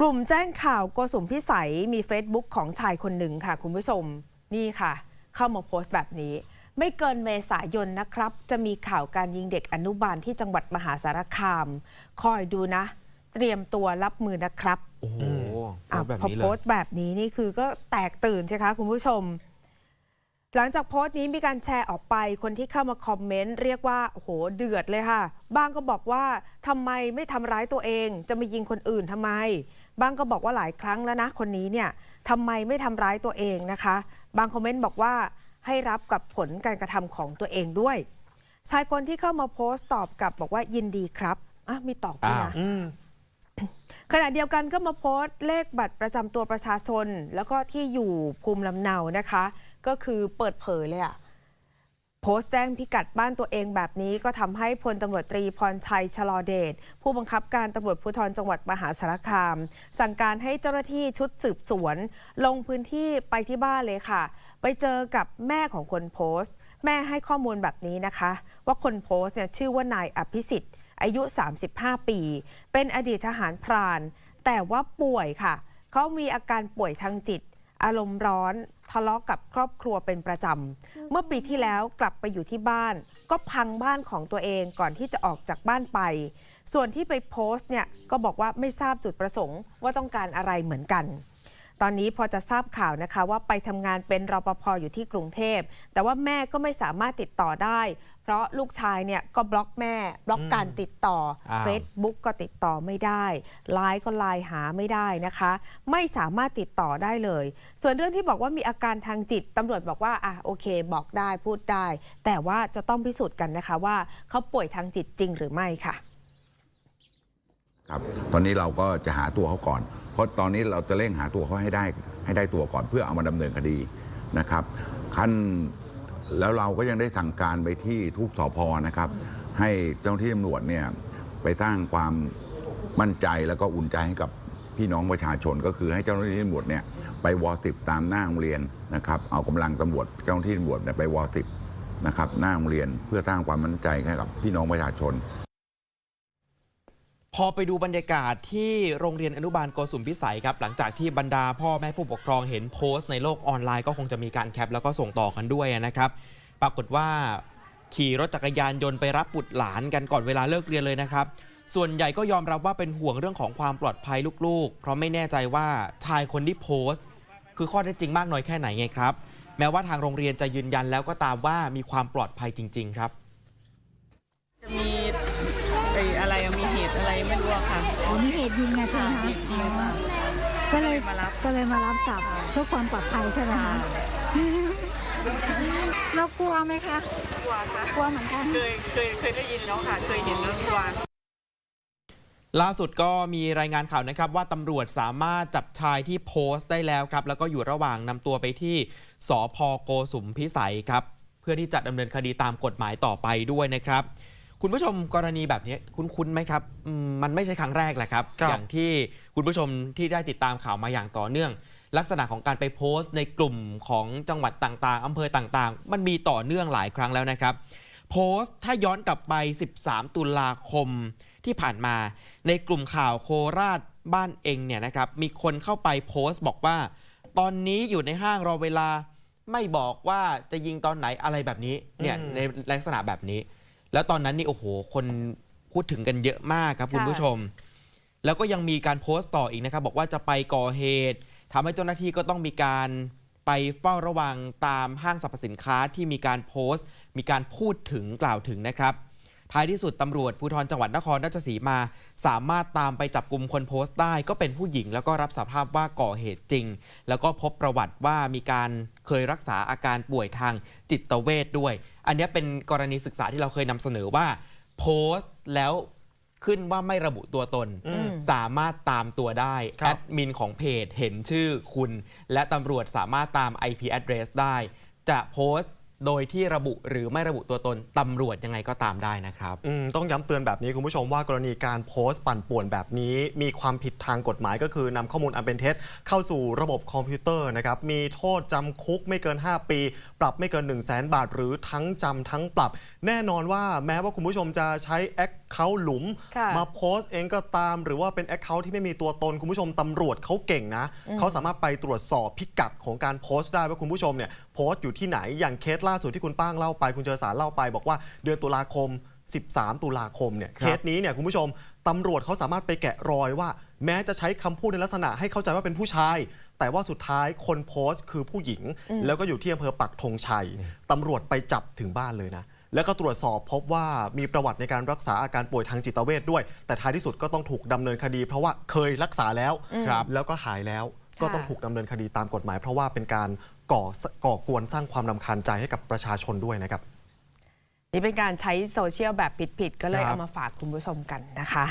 กลุ่มแจ้งข่าวโกสุมพิสัยมี Facebook ของชายคนหนึ่งค่ะ คุณผู้ชมนี่ค่ะ เข้ามาโพสต์แบบนี้ ไม่เกินเมษายนนะครับ จะมีข่าวการยิงเด็กอนุบาลที่จังหวัดมหาสารคาม คอยดูนะ เตรียมตัวรับมือนะครับโอ้โหอะแบบพอนี้เลโพยสต์แบบนี้นี่คือก็แตกตื่นใช่คะคุณผู้ชม หลังจากโพสต์นี้มีการแชร์ออกไปคนที่เข้ามาคอมเมนต์เรียกว่าโอ้โหเดือดเลยค่ะ บางก็บอกว่าทำไมไม่ทำร้ายตัวเอง จะมายิงคนอื่นทำไม บางก็บอกว่าหลายครั้งแล้วนะคนนี้เนี่ยทำไมไม่ทำร้ายตัวเองนะคะ บางคอมเมนต์บอกว่าให้รับกับผลการกระทำของตัวเองด้วย ชายคนที่เข้ามาโพสต์ตอบกลับบอกว่ายินดีครับอะมีตอบด้วยอ้าวนะอืมขณะเดียวกันก็มาโพสต์เลขบัตรประจำตัวประชาชน แล้วก็ที่อยู่ภูมิลำเนานะคะ ก็คือเปิดเผยเลยอะ โพสต์แจ้งพิกัดบ้านตัวเองแบบนี้ก็ทำให้พลตำรวจตรีพรชัยชลอเดชผู้บังคับการตำรวจภูธรจังหวัดมหาสารคาม สั่งการให้เจ้าหน้าที่ชุดสืบสวน ลงพื้นที่ไปที่บ้านเลยค่ะ ไปเจอกับแม่ของคนโพสต์ แม่ให้ข้อมูลแบบนี้นะคะ ว่าคนโพสต์เนี่ยชื่อว่านายอภิสิทธิ์ อายุ 35 ปี เป็นอดีตทหารพราน แต่ว่าป่วยค่ะเขามีอาการป่วยทางจิต อารมณ์ร้อนทะเลาะกับครอบครัวเป็นประจำ เมื่อปีที่แล้วกลับไปอยู่ที่บ้าน ก็พังบ้านของตัวเองก่อนที่จะออกจากบ้านไป ส่วนที่ไปโพสต์เนี่ยก็บอกว่าไม่ทราบจุดประสงค์ว่าต้องการอะไรเหมือนกัน ตอนนี้พอจะทราบข่าวนะคะว่าไปทำงานเป็นรปภอยู่ที่กรุงเทพ แต่ว่าแม่ก็ไม่สามารถติดต่อได้ เพราะลูกชายเนี่ยก็บล็อกแม่ บล็อกการติดต่อ อ้าว Facebook ก็ติดต่อไม่ได้ไลน์ก็ไลน์หาไม่ได้นะคะ ไม่สามารถติดต่อได้เลย ส่วนเรื่องที่บอกว่ามีอาการทางจิตตำรวจบอกว่าอะโอเค บอกได้พูดได้ แต่ว่าจะต้องพิสูจน์กันนะคะว่าเขาป่วยทางจิตจริงหรือไม่ค่ะ ครับ ตอนนี้เราก็จะหาตัวเขาก่อน เพราะตอนนี้เราจะเร่งหาตัวเขาให้ได้ให้ได้ตัวก่อนเพื่อเอามาดำเนินคดีนะครับ ขั้นแล้วเราก็ยังได้สั่งการไปที่ทุกสพนะครับ ให้เจ้าหน้าที่ตำรวจเนี่ยไปสร้างความมั่นใจแล้วก็อุ่นใจให้กับพี่น้องประชาชน ก็คือให้เจ้าหน้าที่ตำรวจเนี่ยไปวอสิบตามหน้าโรงเรียนนะครับ เอากำลังตำรวจเจ้าหน้าที่ตำรวจเนี่ยไปวอสิบนะครับหน้าโรงเรียนเพื่อสร้างความมั่นใจให้กับพี่น้องประชาชน พอไปดูบรรยากาศที่โรงเรียนอนุบาลโกสุมพิสัยครับหลังจากที่บรรดาพ่อแม่ผู้ปกครองเห็นโพสต์ในโลกออนไลน์ก็คงจะมีการแคปแล้วก็ส่งต่อกันด้วยนะครับ ปรากฏว่าขี่รถจักรยานยนต์ไปรับบุตรหลานกันก่อนเวลาเลิกเรียนเลยนะครับ ส่วนใหญ่ก็ยอมรับว่าเป็นห่วงเรื่องของความปลอดภัยลูกๆ เพราะไม่แน่ใจว่าชายคนที่โพสต์ คือข้อเท็จจริงมากน้อยแค่ไหนไงครับ แม้ว่าทางโรงเรียนจะยืนยันแล้วก็ตามว่ามีความปลอดภัยจริง ๆ ครับ อะค่ะอ๋อมีเหตุยิงอะใช่ค่ะไหมเหตุยิงค่ะก็เลยมารับก็เลยมารับกลับเพื่อความปลอดภัยใช่ไหมคะเรากลัวไหมคะกลัวค่ะกลัวเหมือนกันเคยเคยเคยได้ยินแล้วค่ะ เคยเห็นแล้วกลัวล่าสุดก็มีรายงานข่าวนะครับว่าตำรวจสามารถจับชายที่โพสต์ได้แล้วครับ แล้วก็อยู่ระหว่างนำตัวไปที่สพโกสุมพิสัยครับ เพื่อที่จะดำเนินคดีตามกฎหมายต่อไปด้วยนะครับ คุณผู้ชมกรณีแบบนี้คุ้นๆไหมครับอืมมันไม่ใช่ครั้งแรกแหละครับ ครับ อย่างที่คุณผู้ชมที่ได้ติดตามข่าวมาอย่างต่อเนื่อง ลักษณะของการไปโพสต์ในกลุ่มของจังหวัดต่างๆอำเภอต่างๆ มันมีต่อเนื่องหลายครั้งแล้วนะครับ โพสต์ถ้าย้อนกลับไป 13 ตุลาคมที่ผ่านมา ในกลุ่มข่าวโคราชบ้านเองเนี่ยนะครับ มีคนเข้าไปโพสต์บอกว่า ตอนนี้อยู่ในห้างรอเวลา ไม่บอกว่าจะยิงตอนไหนอะไรแบบนี้เนี่ยอืม ในลักษณะแบบนี้ แล้วตอนนั้นนี่โอ้โห คนพูดถึงกันเยอะมากครับคุณผู้ชม แล้วก็ยังมีการโพสต์ต่ออีกนะครับ บอกว่าจะไปก่อเหตุทำให้เจ้าหน้าที่ก็ต้องมีการไปเฝ้าระวังตามห้างสรรพสินค้าที่มีการโพสต์ มีการพูดถึงกล่าวถึงนะครับ ท้ายที่สุดตำรวจภูธรจังหวัดนครราชสีมา สามารถตามไปจับกลุ่มคนโพสต์ได้ ก็เป็นผู้หญิงแล้วก็รับสารภาพว่าก่อเหตุจริง แล้วก็พบประวัติว่ามีการเคยรักษาอาการป่วยทางจิตเวชด้วย อันเนี้ยเป็นกรณีศึกษาที่เราเคยนำเสนอว่า โพสต์แล้วขึ้นว่าไม่ระบุตัวตนอืมสามารถตามตัวได้ครัแอบดมินของเพจเห็นชื่อคุณ และตำรวจสามารถตาม IP address ได้ จะโพสต์ โดยที่ระบุหรือไม่ระบุตัวตนตำรวจยังไงก็ตามได้นะครับ อืมต้องย้ำเตือนแบบนี้คุณผู้ชมว่ากรณีการโพสต์ปั่นป่วนแบบนี้ มีความผิดทางกฎหมายก็คือนำข้อมูลอันเป็นเท็จเข้าสู่ระบบคอมพิวเตอร์นะครับ มีโทษจำคุกไม่เกิน 5 ปี ปรับไม่เกิน 1 0 0 0 0แบาท หรือทั้งจำทั้งปรับ แน่นอนว่าแม้ว่าคุณผู้ชมจะใช้แอคเคาท์หลุม ค่ะ มาโพสต์เองก็ตาม หรือว่าเป็นแอคเคาท์ที่ไม่มีตัวตนคุณผู้ชมตำรวจเขาเก่งนะ เขาสามารถไปตรวจสอบพิกัดของการโพสต์ได้ว่าคุณผู้ชมเนี่ยโพสต์อยู่ที่ไหนอย่างเคสล่าสุดที่คุณป้างเล่าไปคุณเจอสารเล่าไป บอกว่าเดือนตุลาคม 13 ตุลาคมเนี่ยคเครับสนี้เนี่ยคุณผู้ชมตำรวจเขาสามารถไปแกะรอยว่า แม้จะใช้คำพูดในลักษณะให้เข้าใจว่าเป็นผู้ชาย แต่ว่าสุดท้ายคนโพสต์คือผู้หญิง แล้วก็อยู่ที่อำเภอปักธงชัยตำรวจไปจับถึงบ้านเลยนะแล้วก็ตรวจสอบพบว่ามีประวัติในการรักษาอาการป่วยทางจิตเวชด้วย แต่ท้ายที่สุดก็ต้องถูกดำเนินคดี เพราะว่าเคยรักษาแล้วครับแล้วก็หายแล้ว ก็ต้องถูกดำเนินคดีตามกฎหมาย เพราะว่าเป็นการก่อก่อกวนสร้างความรำคาญใจให้กับประชาชนด้วยนะครับ นี่เป็นการใช้โซเชียลแบบผิดๆก็เลยครับ เอามาฝากคุณผู้ชมกันนะคะ